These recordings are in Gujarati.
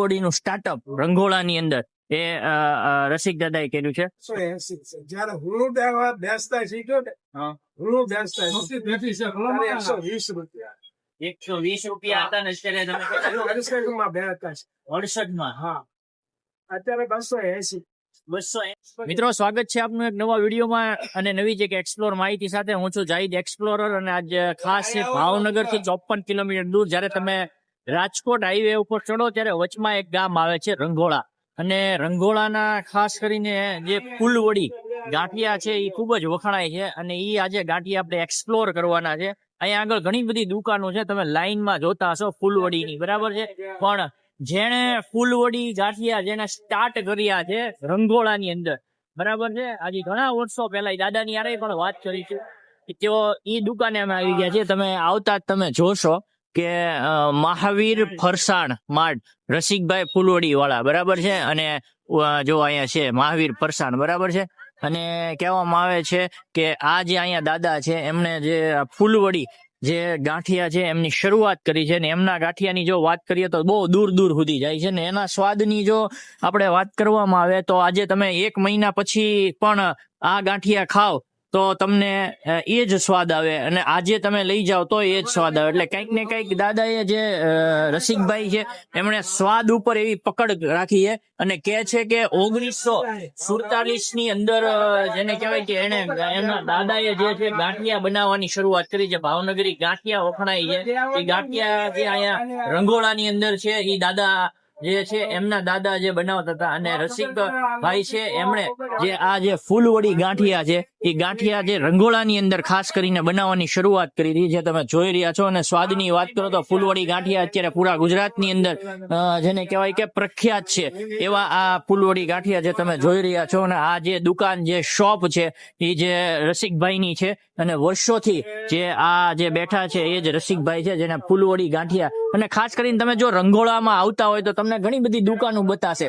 ફૂલવડીનું સ્ટાર્ટઅપ રંગોળાની અંદર. એ રસિક દાદા દાદાએ કર્યું છે. જયારે હું બેસતા શીખ્યો ને હું. બેસતા એકસો વીસ રૂપિયા. એકસો વીસ રૂપિયા હતા ને અત્યારે અડસઠમાં બે હતા. અડસઠમાં હા. અત્યારે બસો એસી. બસો મિત્રો સ્વાગત છે આપનું એક નવા વિડીયોમાં અને નવી જ એક એક્સપ્લોર માહિતી સાથે. હું છું જાહિદ એક્સપ્લોરર અને આજે ખાસ છે ભાવનગરથી ચોપન કિલોમીટર દૂર. જ્યારે તમે રાજકોટ હાઈવે ઉપર ચડો ત્યારે વચમાં એક ગામ આવે છે રંગોળા. અને રંગોળાના ખાસ કરીને જે ફૂલવડી, ગાંઠિયા છે એ ખૂબ જ વખણાય છે અને એ આજે ગાંઠિયા આપણે એક્સપ્લોર કરવાના છે. અહીંયા આગળ ઘણી બધી દુકાનો છે, તમે લાઈનમાં જોતા હશો ફૂલવડીની, બરાબર છે? પણ જેણે ફૂલવડી, ગાંઠિયા જેને સ્ટાર્ટ કર્યા છે રંગોળાની અંદર, બરાબર છે? આજે ઘણા વર્ષો પહેલા દાદાની યારે પણ વાત કરી છે તેઓ એ દુકાને અમે આવી ગયા છે તમે આવતા જ તમે જોશો. કે મહાવીર ફરસાણ માર્ટ રસિકભાઈ ફૂલવડી વાળા બરાબર છે? અને જો અહીંયા છે મહાવીર ફરસાણ બરાબર છે? અને કહેવામાં આવે છે કે આ જે અહીંયા દાદા છે એમને જે ફૂલવડી જે ગાંઠિયા છે એમની શરૂઆત કરી છે ને એમના ગાંઠિયાની જો વાત કરીએ તો બહુ દૂર દૂર સુધી જાય છે ને એના સ્વાદની જો આપણે વાત કરવામાં આવે તો આજે તમે એક મહિના પછી પણ આ ગાંઠિયા ખાવ તો તમને એ જ સ્વાદ આવે અને આજે તમે લઈ જાઓ તો એ જ સ્વાદ આવે. એટલે કંઈક ને કંઈક દાદાએ જે રસિકભાઈ છે, એમણે સ્વાદ ઉપર એવી પકડ રાખી છે અને કે છે કે ઓગણીસો સુડતાલીસની અંદર જેને કહેવાય કે એને એમના દાદાએ જે છે ગાંઠિયા બનાવવાની શરૂઆત કરી છે. ભાવનગરી ગાંઠિયા વખણાય છે. એ ગાંઠિયા જે અહીંયા રંગોળાની અંદર છે, એ દાદા જે છે એમના દાદા જે બનાવતા હતા અને રસિક ભાઈ છે એમણે જે આ જે ફૂલવડી ગાંઠિયા છે એ ગાંઠિયા જે રંગોળાની અંદર ખાસ કરીને બનાવવાની શરૂઆત કરી હતી જે તમે જોઈ રહ્યા છો અને સ્વાદની વાત કરો તો ફૂલવડી ગાંઠિયા અત્યારે પૂરા ગુજરાતની અંદર જેને કહેવાય કે પ્રખ્યાત છે. એવા આ ફૂલવડી ગાંઠિયા જે તમે જોઈ રહ્યા છો અને આ જે દુકાન જે શોપ છે એ જે રસિકભાઈની છે અને વર્ષોથી જે આ જે બેઠા છે, એ જ રસિકભાઈ છે, જેને ફૂલવડી ગાંઠિયા. અને ખાસ કરીને તમે જો રંગોળામાં આવતા હોય તો તમને ઘણી બધી દુકાનો બતાશે.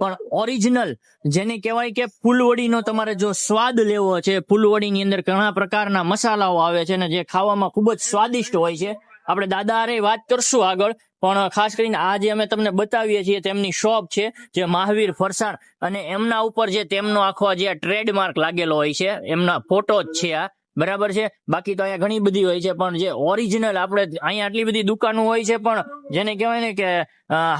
પણ ઓરિજિનલ જેને કહેવાય કે ફૂલવડીનો તમારે જો સ્વાદ લેવો છે, ફૂલવડીની અંદર ઘણા પ્રકારના મસાલાઓ આવે છે અને જે ખાવામાં ખૂબ જ સ્વાદિષ્ટ હોય છે. આપણે દાદા અરે વાત કરશું આગળ, પણ ખાસ કરીને આ જે અમે તમને બતાવીએ છીએ તેમની શોપ છે, જે મહાવીર ફરસાણ. અને એમના ઉપર જે તેમનો આખો જે ટ્રેડમાર્ક લાગેલો હોય છે, એમના ફોટો જ છે આ. બરાબર છે? બાકી તો અહીંયા ઘણી બધી હોય છે, પણ જે ઓરિજિનલ આપણે અહીંયા આટલી બધી દુકાનો હોય છે, પણ જેને કહેવાય ને કે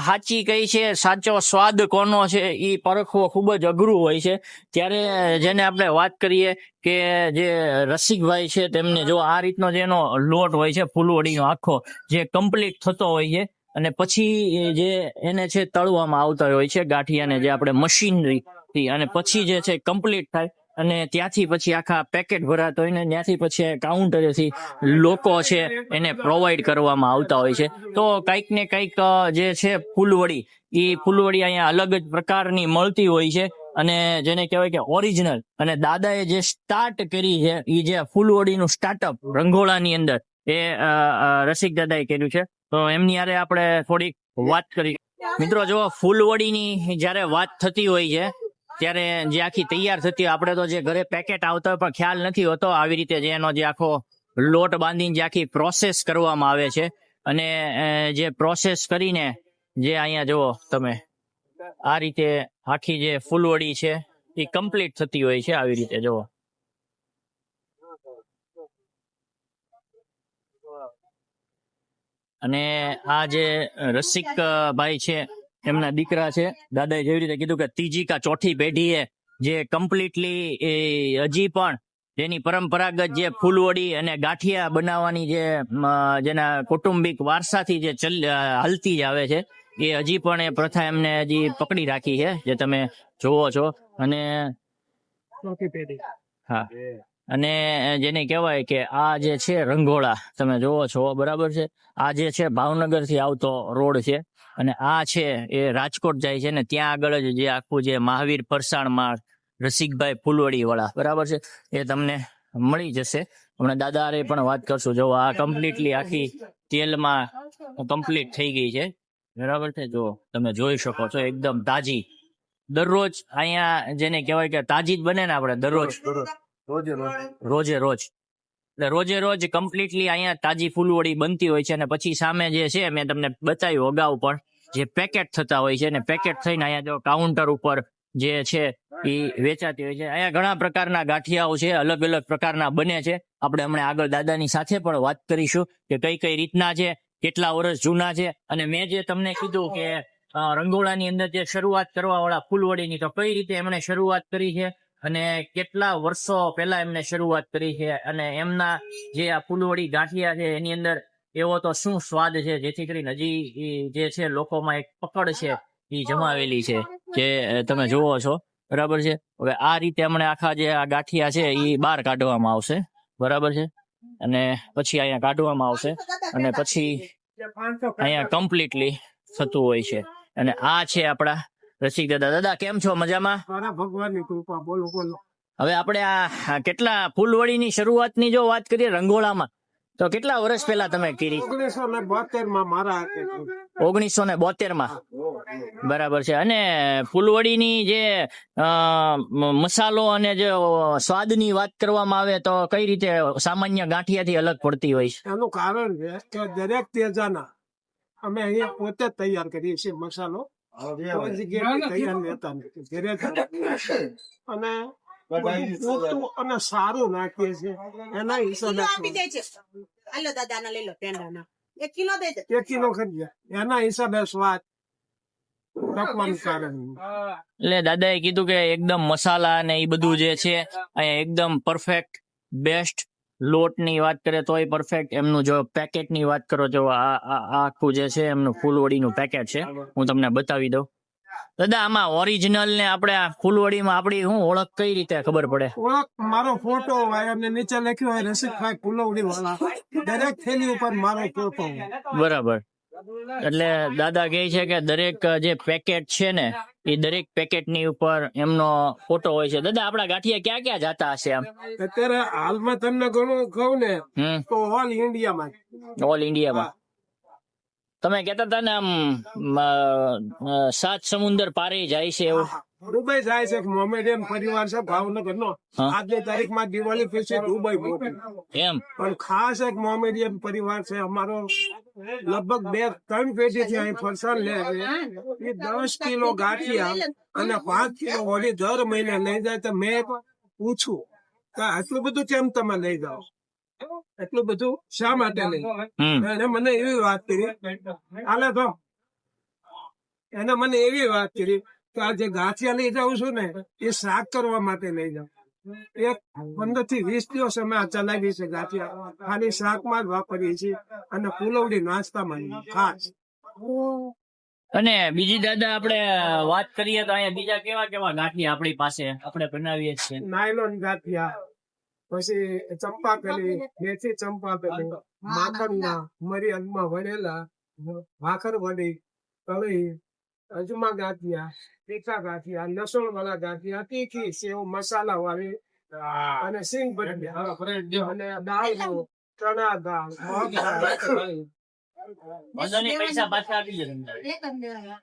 હાચી કઈ છે, સાચો સ્વાદ કોનો છે એ પરખવો ખૂબ જ અઘરું હોય છે. ત્યારે જેને આપણે વાત કરીએ કે જે રસિકભાઈ છે, તેમને જો આ રીતનો જેનો લોટ હોય છે, ફૂલવડીનો આખો, જે કમ્પ્લીટ થતો હોય છે, અને પછી જે એને છે, તળવામાં આવતા હોય છે, ગાંઠિયાને જે આપણે મશીનરી અને પછી જે છે કમ્પ્લીટ થાય અને ત્યાંથી પછી આખા પેકેટ ભરાતો હોય ને ત્યાંથી પછી કાઉન્ટરેથી લોકો છે એને પ્રોવાઈડ કરવામાં આવતા હોય છે. તો કંઈક ને કંઈક જે છે ફૂલવડી એ ફૂલવડી અહીંયા અલગ જ પ્રકારની મળતી હોય છે અને જેને કહેવાય કે ઓરિજિનલ અને દાદાએ જે સ્ટાર્ટ કરી છે એ જે ફૂલવડીનું સ્ટાર્ટઅપ રંગોળાની અંદર, એ રસિક દાદાએ કર્યું છે. તો એમની આરે આપણે થોડીક વાત કરી. મિત્રો, જો ફૂલવડીની જ્યારે વાત થતી હોય છે ત્યારે જે આખી તૈયાર થતી હોય, આપણે તો જે ઘરે પેકેટ આવતા હોય પણ ખ્યાલ નથી હોતો, આવી રીતે જે એનો જે આખો લોટ બાંધીને જે આખી પ્રોસેસ કરવામાં આવે છે. અને જે પ્રોસેસ કરીને જે અહીંયા જુઓ તમે, આ રીતે આખી જે ફૂલવડી છે, એ કમ્પ્લીટ થતી હોય છે આવી રીતે, જુઓ. અને આ જે રસિક ભાઈ છે એમના દીકરા છે. દાદાએ જેવી રીતે કીધું કે ત્રીજી કા ચોથી પેઢીએ જે કમ્પ્લીટલી હજી પણ જેની પરંપરાગત જે ફૂલવડી અને ગાંઠિયા બનાવવાની જે જેના કૌટુંબિક વારસાથી જે ચલ હાલતી જ આવે છે એ હજી પણ એ પ્રથા એમને હજી પકડી રાખી છે જે તમે જોવો છો. અને હા. અને જેને કહેવાય કે આ જે છે રંગોળા તમે જોવો છો બરાબર છે? આ જે છે ભાવનગરથી આવતો રોડ છે. અને આ છે એ રાજકોટ જાય છે ને ત્યાં આગળ જ જે આખું જે મહાવીર પરસાણ માળ રસિકભાઈ ફુલવડી વાળા બરાબર છે? એ તમને મળી જશે. હમણાં દાદા હારે પણ વાત કરશું. જો આ કમ્પ્લીટલી આખી તેલમાં કમ્પ્લીટ થઈ ગઈ છે. બરાબર છે? જો તમે જોઈ શકો છો એકદમ તાજી. દરરોજ અહીંયા જેને કહેવાય કે તાજી જ બને ને આપણે દરરોજ. રોજે રોજ. રોજે રોજ કમ્પ્લીટલી અહીંયા તાજી ફૂલવડી બનતી હોય છે અને પછી સામે જે છે, મેં તમને બતાવ્યું અગાઉ પણ, જે પેકેટ થતા હોય છે અને પેકેટ થઈને અહીંયા જો કાઉન્ટર ઉપર જે છે એ વેચાતી હોય છે. અહીંયા ઘણા પ્રકારના ગાંઠિયાઓ છે, અલગ અલગ પ્રકારના બને છે. આપણે હમણાં આગળ દાદાની સાથે પણ વાત કરીશું કે કઈ કઈ રીતના છે, કેટલા વર્ષ જૂના છે. અને મેં જે તમને કીધું કે રંગોળાની અંદર જે શરૂઆત કરવા વાળા ફૂલવડીની, તો કઈ રીતે એમણે શરૂઆત કરી છે? અને કેટલા વર્ષો પહેલા એમને શરૂઆત કરી છે અને એમના જે આ ફૂલવડી ગાંઠિયા છે, એની અંદર એવો તો શું સ્વાદ છે, જેથી કરીને હજી જે છે લોકોમાં એક પકડ છે, એ જમાવેલી છે, જે તમે જોવો છો, બરાબર છે? હવે આ રીતે હમણાં આખા જે આ ગાંઠિયા છે, એ બહાર કાઢવામાં આવશે, બરાબર છે? અને પછી અહીંયા કાઢવામાં આવશે અને પછી અહીંયા કમ્પ્લીટલી થતું હોય છે. અને આ છે આપણા રસિક દાદા દાદા કેમ છો? મજામાં? મારા ભગવાનની કૃપા બોલો બોલો. હવે આપણે આ કેટલા ફૂલવડીની શરૂઆતની જો વાત કરીએ રંગોળામાં તો કેટલા વર્ષ પહેલા તમે કરી? ઓગણીસો ને બોતેરમાં મારા ઓગણીસો ને બોતેરમાં બરાબર છે. અને ફૂલવડીની જે મસાલો અને જે સ્વાદની વાત કરવામાં આવે તો કઈ રીતે સામાન્ય ગાંઠિયાથી અલગ પડતી હોય છે? એનું કારણ છે કે દરેક તેજાના અમે અહીંયા પોતે તૈયાર કરીએ છીએ મસાલો. અને સારું નાખીએ એના હિસાબે દે છે હાલો લઈ લો પેંડાના એક કિલો દે દે એક કિલો ખરીદીએ એના હિસાબે સ્વાદ તકવાનું કારણ એટલે દાદાએ કીધું કે એકદમ મસાલા ને એ બધું જે છે અહીંયા એકદમ પરફેક્ટ બેસ્ટ લોટની વાત કરે એ પરફેક્ટ એમનું જો પેકેટની વાત કરો જો આ આ- આ આખું જે છે એમનું ફૂલવડીનું પેકેટ છે. હું તમને બતાવી દઉં. દાદા આમાં ઓરિજિનલ ને આપણે આ ફૂલવડીમાં આપણી શું ઓળખ કઈ રીતે ખબર પડે? ઓળખ મારો ફોટો હોય અને નીચે લખ્યું હોય રસિકભાઈ ફૂલવડી વાળા દરેક થેલી ઉપર મારો ફોટો બરાબર. એટલે દાદા કહે છે કે દરેક જે પેકેટ છે ને એ દરેક પેકેટની ઉપર એમનો ફોટો હોય છે. દાદા આપડા ગાંઠિયા ક્યાં ક્યાં જતા હશે આમ? અત્યારે હાલમાં તમને ઘણું કહું ને તો ઓલ ઇન્ડિયામાં ઓલ ઇન્ડિયામાં તમે કેતા હતા ને આમ સાત સમુંદર પારે જાય છે એવું. દુબઈ જાય છે. મોમેડિયન પરિવાર છે ભાવનગર નો આજની તારીખમાં દિવાળી પછી દુબઈ એમ. પણ ખાસ એક મોમેડિયન પરિવાર છે. અમારો લગભગ બે ત્રણ પેઢી થી અહીં ફરસાણ લે છે. એ દસ કિલો ગાંઠિયા અને પાંચ કિલો હોળી દર મહિને લઈ જાય તો મેં પૂછું. આટલું બધું કેમ તમે લઈ જાઓ? એટલું બધું શા માટે નહીં? એને મને એવી વાત કરી. આલે તો. એને મને એવી વાત કરી કે આ જે ગાંઠિયા લઈ જાઉં છું ને એ શાક કરવા માટે લઈ જાઉં. એક પંદરથી વીસ દિવસ અમે આ ચલાવી છે ગાંઠિયા. ખાલી શાકમાં જ વાપરીએ છીએ અને ફૂલવડી નાસ્તામાં ખાસ. અને બીજી દાદા આપણે વાત કરીએ તો અહીંયા બીજા કેવા કેવા ગાંઠિયા આપણી પાસે આપણે બનાવીએ છીએ? નાયલોન ગાંઠિયા. પછી ચંપા પેલી મેથી ચંપા પેલી માખણના મરી અન્નમાં વળેલા ભાખર વડી કળી અજમા ગાંઠિયા તીખા ગાંઠિયા લસણ વાળા ગાંઠિયા તીખી સેવ મસાલા વાળી અને સિંગ ભજીયા અને દાળ ચણા દાળ પૈસા પાછા આપી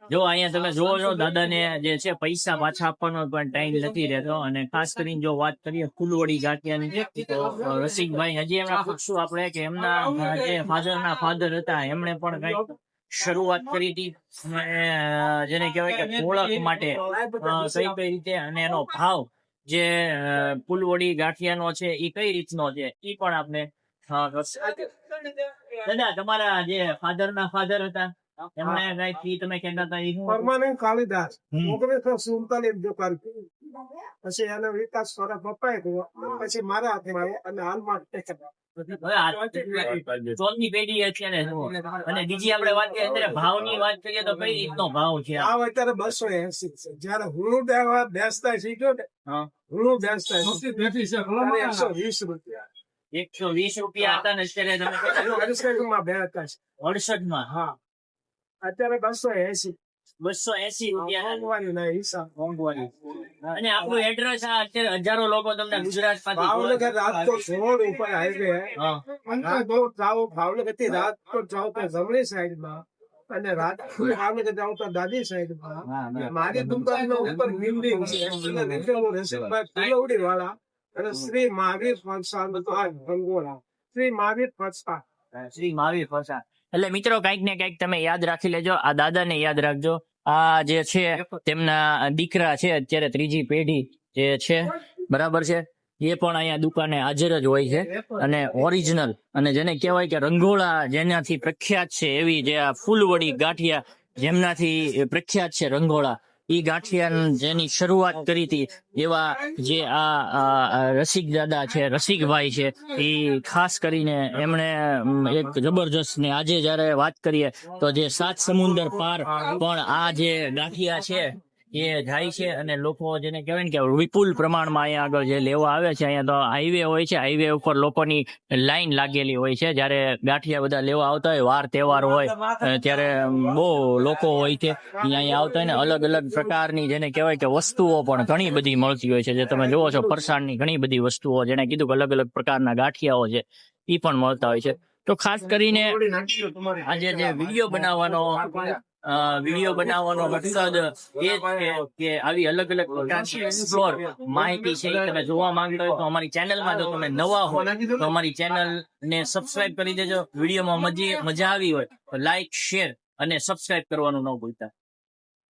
જો અહીંયા તમે જોવો છો દાદાને જે છે પૈસા પાછા આપવાનો પણ ટાઈમ નથી રહેતો. અને ખાસ કરીને જો વાત કરીએ ફૂલવડી ગાંઠિયાની તો રસિકભાઈ હજી એમના પૂછશું આપણે કે એમના જે ફાધર ફાધર હતા એમણે પણ કઈ શરૂઆત કરી હતી જેને કહેવાય કે ઓળખ માટે. કઈ રીતે અને એનો ભાવ જે ફુલવડી ફૂલવડી ગાંઠિયાનો છે એ કઈ રીતનો છે એ પણ આપણે અ, દાદા તમારા જે ફાધર ના ફાધર હતા એમને કઈ તમે કહેતા હતા એ શું કાલિદાસ ઓગણીસો સુડતાલીસ દુકાન પછી એનો વિકાસ મારા પપ્પાએ કર્યો પછી મારા હાથમાં અને હાલમાં ટેકન. હવે આ ચોથની પેઢી અત્યારે અને બીજી આપણે વાત કરીએ અત્યારે ભાવની વાત કરીએ તો કઈ રીતનો ભાવ છે આ? અત્યારે બસો એસી છે. જયારે હું દેવા બેસતા શીખ્યો ને હા. હું બેસતા એકસો વીસ રૂપિયા. એકસો વીસ રૂપિયા હતા ને અત્યારે તમે અડસઠમાં બે હતા. અડસઠમાં હા. અત્યારે બસો એસી. બસો એસી રૂપિયા. અને આપણું એડ્રેસ આ અત્યારે હજારો લોકો તમને ગુજરાત ભાવનગર રાત તો સોળ ઉપર હાઈવે રાજકોટ જાઓ ભાવનગરથી રાજકોટ જાઓ તો જમણી સાઈડમાં અને રાત ભાવનગર જાઓ તો દાદી સાઈડમાં મારી દુકાન ઉપર બિલ્ડિંગ છે. અને વાળા અને શ્રી મહાવીર ફરસાણ રંગોળા શ્રી મહાવીર ફરસાણ. શ્રી મહાવીર ફરસાણ. એટલે મિત્રો કંઈક ને કંઈક તમે યાદ રાખી લેજો આ દાદાને યાદ રાખજો. આ જે છે તેમના દીકરા છે અત્યારે ત્રીજી પેઢી જે છે બરાબર છે? એ પણ અહીંયા દુકાને હાજર જ હોય છે. અને ઓરિજિનલ અને જેને કહેવાય કે રંગોળા જેનાથી પ્રખ્યાત છે એવી જે આ ફૂલવડી ગાંઠિયા જેમનાથી પ્રખ્યાત છે રંગોળા. ઈ ગાંઠિયા જેની શરૂઆત કરી હતી એવા જે આ રસિક દાદા છે, રસિકભાઈ છે એ ખાસ કરીને એમણે એક જબરજસ્ત ને આજે જયારે વાત કરીએ, તો જે સાત સમુદર પાર, પણ આ જે ગાંઠિયા છે એ જાય છે અને લોકો જેને કહેવાય ને કે વિપુલ પ્રમાણમાં અહીંયા આગળ જે લેવા આવે છે અહીંયા તો હાઈવે હોય છે હાઈવે ઉપર લોકોની લાઈન લાગેલી હોય છે. જ્યારે ગાંઠિયા બધા લેવા આવતા હોય વાર તહેવાર હોય ત્યારે બહુ લોકો હોય છે. અહીંયા આવતા હોય ને અલગ અલગ પ્રકારની જેને કહેવાય કે વસ્તુઓ પણ ઘણી બધી મળતી હોય છે. જે તમે જોવો છો ફરસાણની ઘણી બધી વસ્તુઓ જેને કીધું કે અલગ અલગ પ્રકારના ગાંઠિયાઓ છે એ પણ મળતા હોય છે. તો ખાસ કરીને આજે જે વીડિયો બનાવવાનો વીડિયો બનાવવાનો મકસદ એ છે કે આવી અલગ અલગ પ્રકારની એક્સપ્લોર માહિતી છે તમે જોવા માંગતા હોય તો અમારી ચેનલમાં જો તમે નવા હો તો અમારી ચેનલ ને સબસ્ક્રાઇબ કરી દેજો. વિડીયોમાં મજી મજા આવી હોય તો લાઈક શેર અને સબસ્ક્રાઇબ કરવાનું ન ભૂલતા.